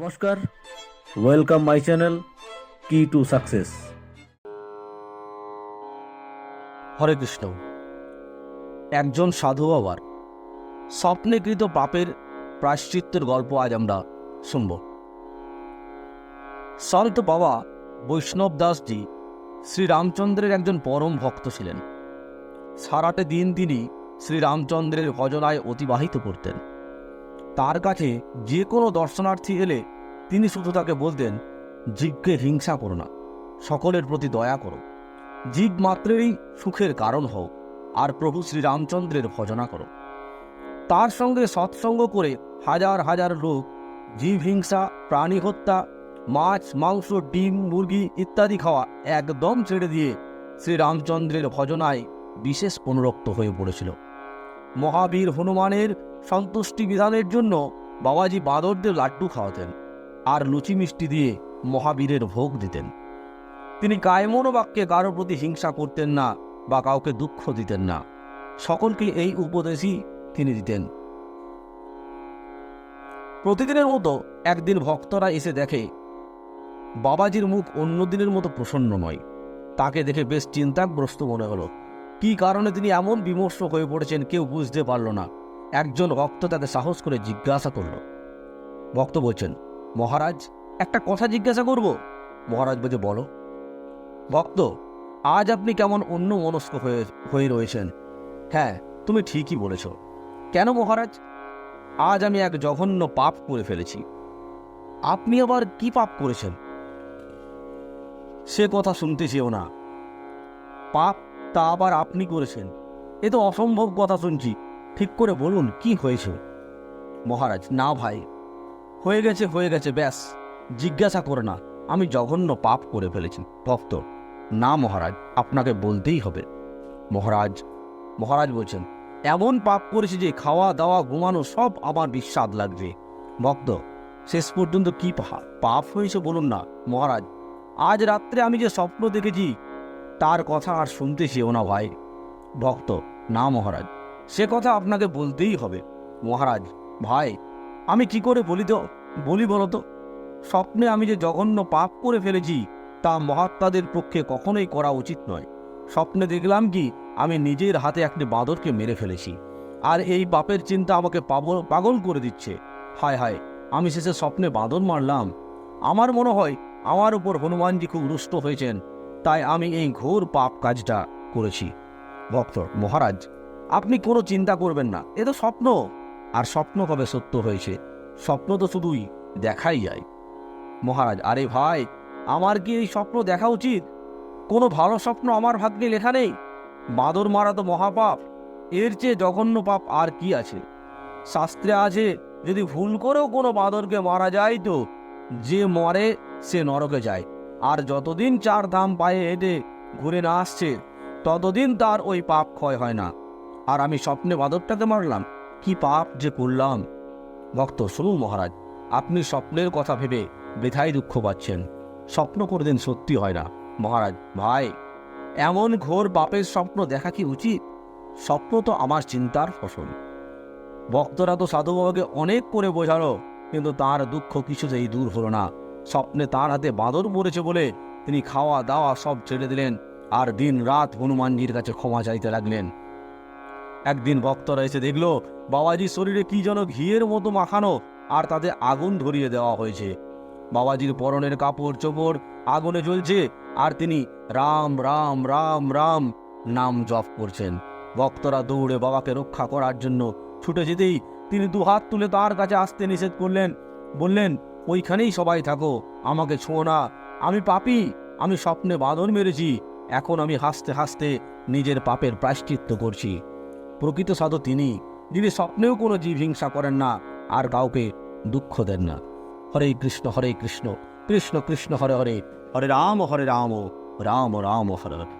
নমস্কার। Welcome my channel key to success Hare Krishna. একজন সাধু বাবার স্বপ্নেকৃত পাপের প্রায়শ্চিত্তের গল্প আজ আমরা শুনব। সন্ত বাবা বৈষ্ণব দাসজি শ্রীরামচন্দ্রের একজন পরম ভক্ত ছিলেন। সারাটে দিন তিনি শ্রীরামচন্দ্রের ভজনায় অতিবাহিত করতেন। তার কাছে যে কোনো দর্শনার্থী এলে তিনি শুধু তাকে বলতেন জীবকে হিংসা করো না, সকলের প্রতি দয়া করো। জীব মাত্রেরই সুখের কারণ হও আর প্রভু শ্রীরামচন্দ্রের ভজনা করো। তার সঙ্গে সৎসঙ্গ করে হাজার হাজার লোক, জীব হিংসা, প্রাণী হত্যা, মাছ, মাংস, ডিম, মুরগি ইত্যাদি খাওয়া একদম ছেড়ে দিয়ে শ্রীরামচন্দ্রের ভজনায় বিশেষ অনুরক্ত হয়ে পড়েছিল। মহাবীর হনুমানের সন্তুষ্টি বিধানের জন্য বাবাজি বাঁদরদের লাড্ডু খাওয়াতেন আর লুচি মিষ্টি দিয়ে মহাবীরের ভোগ দিতেন। তিনি কায়মন বাক্যে কারোর প্রতি হিংসা করতেন না বা কাউকে দুঃখ দিতেন না। সকলকে এই উপদেশই তিনি দিতেন। প্রতিদিনের মতো একদিন ভক্তরা এসে দেখে, বাবাজির মুখ অন্য দিনের মতো প্রসন্ন নয় তাকে দেখে বেশ চিন্তাগ্রস্ত মনে হলো, কী কারণে তিনি এমন বিমর্ষ হয়ে পড়েছেন কেউ বুঝতে পারল না। একজন ভক্ত তাদের সাহস করে জিজ্ঞাসা করল। ভক্ত বলছেন, মহারাজ, একটা কথা জিজ্ঞাসা করব? মহারাজ বলছে, বলো। ভক্ত, আজ আপনি কেমন অন্য মনস্ক হয়ে হয়ে রয়েছেন? হ্যাঁ তুমি ঠিকই বলেছ। কেন মহারাজ? আজ আমি এক জঘন্য পাপ করে ফেলেছি। আপনি আবার কি পাপ করেছেন? সে কথা শুনতে চেও না। পাপ তা আবার আপনি করেছেন। এ তো অসম্ভব কথা শুনছি। ঠিক করে বলুন, কি হয়েছে? মহারাজ, না ভাই। হয়ে গেছে হয়ে গেছে, ব্যাস। জিজ্ঞাসা করে না, আমি জঘন্য পাপ করে ফেলেছি, ভক্ত। না মহারাজ, আপনাকে বলতেই হবে। মহারাজ মহারাজ বলছেন, এমন পাপ করেছি যে খাওয়া, দাওয়া, ঘুমানো সব আমার বিস্বাদ লাগবে। ভক্ত, শেষ পর্যন্ত কি পাপ হয়েছে বলুন না, মহারাজ। আজ রাত্রে আমি যে স্বপ্ন দেখেছি, তার কথা আর শুনতে চেও না ভাই। ভক্ত, না মহারাজ সে কথা আপনাকে বলতেই হবে, মহারাজ। ভাই, আমি কি করে বলি তো? বলি বলো তো। স্বপ্নে আমি যে জঘন্য পাপ করে ফেলেছি, তা মহাত্মাদের পক্ষে কখনোই করা উচিত নয়। স্বপ্নে দেখলাম কি, আমি নিজের হাতে একটি বাঁদরকে মেরে ফেলেছি। আর এই পাপের চিন্তা আমাকে পাগল পাগল করে দিচ্ছে। হায় হায়, আমি শেষে স্বপ্নে বাঁদর মারলাম। আমার মনে হয়, আমার উপর হনুমানজি খুব রুষ্ট হয়েছেন। তাই আমি এই ঘোর পাপ কাজটা করেছি। ভক্ত, মহারাজ আপনি কোনো চিন্তা করবেন না, এ তো স্বপ্ন। আর স্বপ্ন কবে সত্য হয়েছে? স্বপ্ন তো শুধুই দেখাই যায়। মহারাজ, আরে ভাই, আমার কি এই স্বপ্ন দেখা উচিত? কোনো ভালো স্বপ্ন আমার ভাগ্যে লেখা নেই? বাঁদর মারা তো মহাপাপ, এর চেয়ে জঘন্য পাপ আর কি আছে? শাস্ত্রে আছে, যদি ভুল করেও কোনো বাঁদরকে মারা যায় তো, যে মরে সে নরকে যায়। আর যতদিন চার ধাম পায়ে হেঁটে ঘুরে না আসছে, ততদিন তার ওই পাপ ক্ষয় হয় না। আর আমি স্বপ্নে বাঁদরটাকে মারলাম। কি পাপ যে করলাম। ভক্ত, শুনুন মহারাজ, আপনি স্বপ্নের কথা ভেবে বৃথাই দুঃখ পাচ্ছেন। স্বপ্ন কোনোদিন সত্যি হয় না। মহারাজ, ভাই, এমন ঘোর বাপের স্বপ্ন দেখা কি উচিত? স্বপ্ন তো আমার চিন্তার ফসল। ভক্তরা তো সাধু বাবাকে অনেক করে বোঝালো, কিন্তু তার দুঃখ কিছুতেই দূর হলো না। স্বপ্নে তার হাতে বাঁদর পড়েছে বলে তিনি খাওয়া দাওয়া সব ছেড়ে দিলেন, আর দিন রাত হনুমানজির কাছে ক্ষমা চাইতে লাগলেন। একদিন ভক্তরা এসে দেখল বাবাজির শরীরে কি যেন ঘিয়ের মতো মাখানো, আর তাতে আগুন ধরিয়ে দেওয়া হয়েছে। বাবাজির পরনের কাপড় চোপড় আগুনে জ্বলছে, আর তিনি রাম রাম রাম রাম নাম জপ করছেন। ভক্তরা দৌড়ে বাবাকে রক্ষা করার জন্য ছুটে যেতেই তিনি দু হাত তুলে তার কাছে আসতে নিষেধ করলেন। বললেন, ওইখানেই সবাই থাকো, আমাকে ছোঁয় না। আমি পাপি, আমি স্বপ্নে বাঁধন মেরেছি, এখন আমি হাসতে হাসতে নিজের পাপের প্রায়শ্চিত্ত করছি। প্রকৃত সাধু তিনি, যিনি স্বপ্নেও কোনো জীব হিংসা করেন না, আর কাউকে দুঃখ দেন না। হরে কৃষ্ণ হরে কৃষ্ণ কৃষ্ণ কৃষ্ণ, হরে হরে হরে রাম হরে রাম রাম রাম, হরে হরে।